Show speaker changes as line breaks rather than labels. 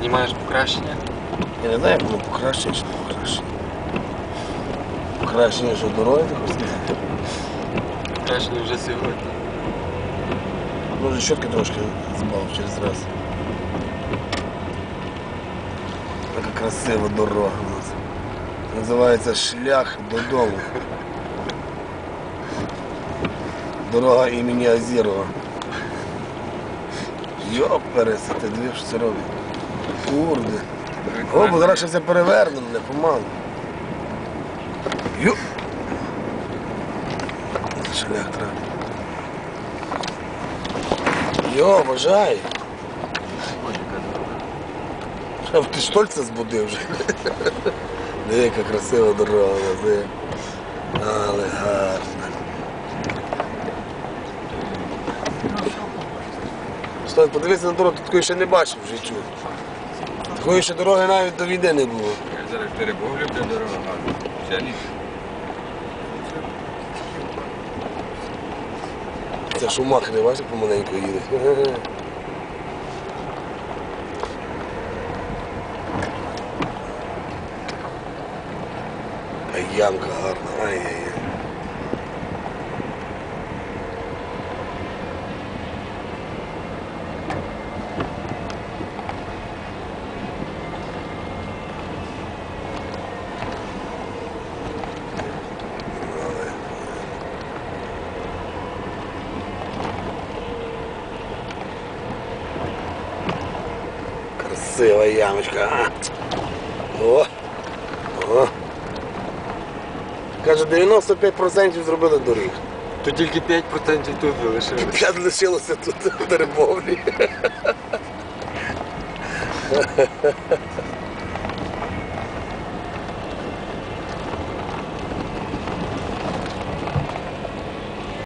Знімаєш покращення?
Я не знаю, як воно покращення чи не покращення. Покращення, що дороги ти хочеш сказати?
Покращення вже сьогодні.
Може щотки трошки збав через раз. Така красива дорога у нас. Називається шлях додому. Дорога імені Азірова. Йоп, переса, ти дві що це робить. Курди. О, бо зараз ще все перевернено, не помалу. Йоп. Шлях треба. Йо, бажай. Щоб ти штольця збудив вже. Диви, яка красива дорога, диви. Але гарна. Стой, подивися на дорогу, ти такої ще не бачив в життю. Такої ще дороги навіть до війни не було.
Зараз перебовлю, де дорога гарна. Взагалі.
Це шумахри, бачиш, помаленьку їде. А ямка гарна, ай-яй-яй. Красива ямочка. а. О! О! Каже, 95% зробили доріг.
То тільки 5% тут залишилось.
5 лишилося тут в рибовлі.